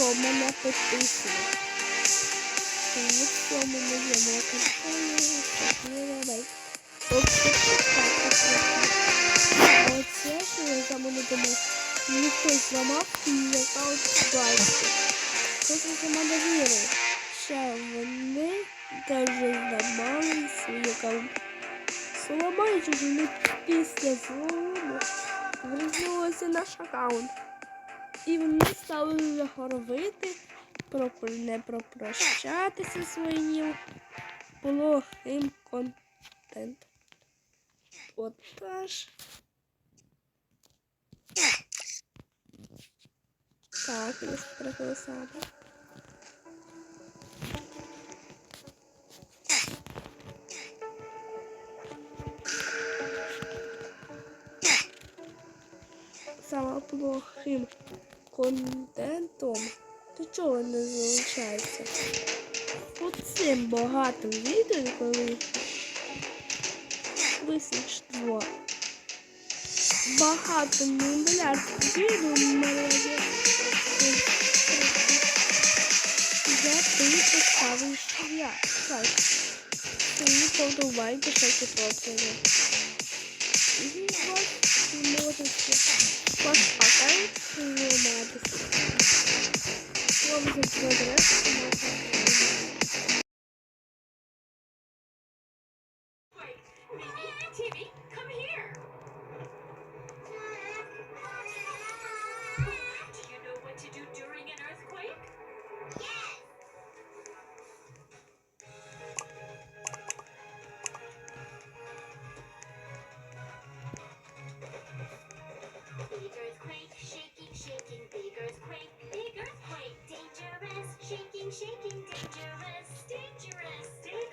хто мене підписує. Тому що ми не йдемо контролю. Оце, що я вернулися наш аккаунт. І вони стали вже горовити, про не пропрощатися своїм плохим контентом. Отож. Так, я прописала. Саме плохим контентом. Ти чого не залишається? Оцим багатим відео, коли висвітло багато мільярд відео мережі. Я ти поставиш я. Так. Свої подобайки, що ти потрібно. І вас можете вас аккаунт зніматися. Вам за earthquake, shaking, shaking, big earthquake, big earthquake, dangerous, shaking, shaking, dangerous, dangerous, dangerous.